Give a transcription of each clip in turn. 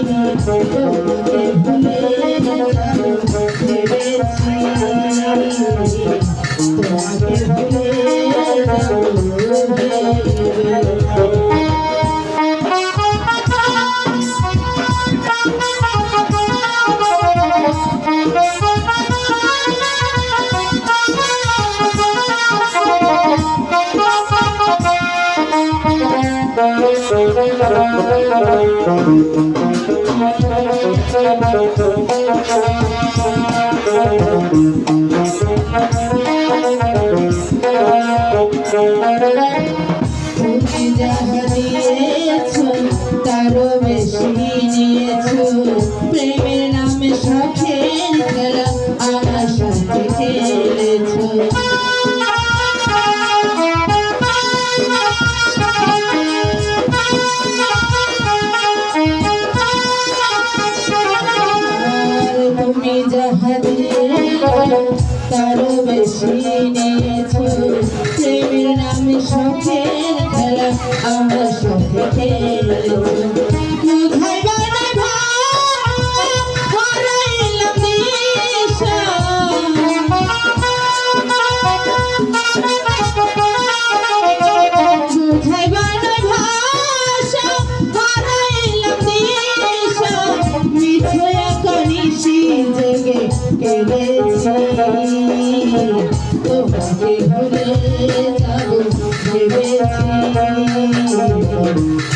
Thank you. তারও বেশি নিয়েছো। ভালোবেসে নিয়েছো প্রেমের নামে শখের খেলা আমরা শখে খেলেছো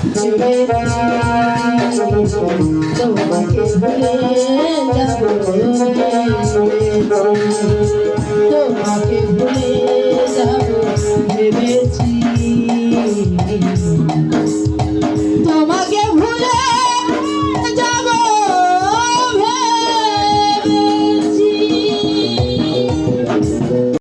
চলে তোমাকে ভুলে যাব তোমাকে ভুলে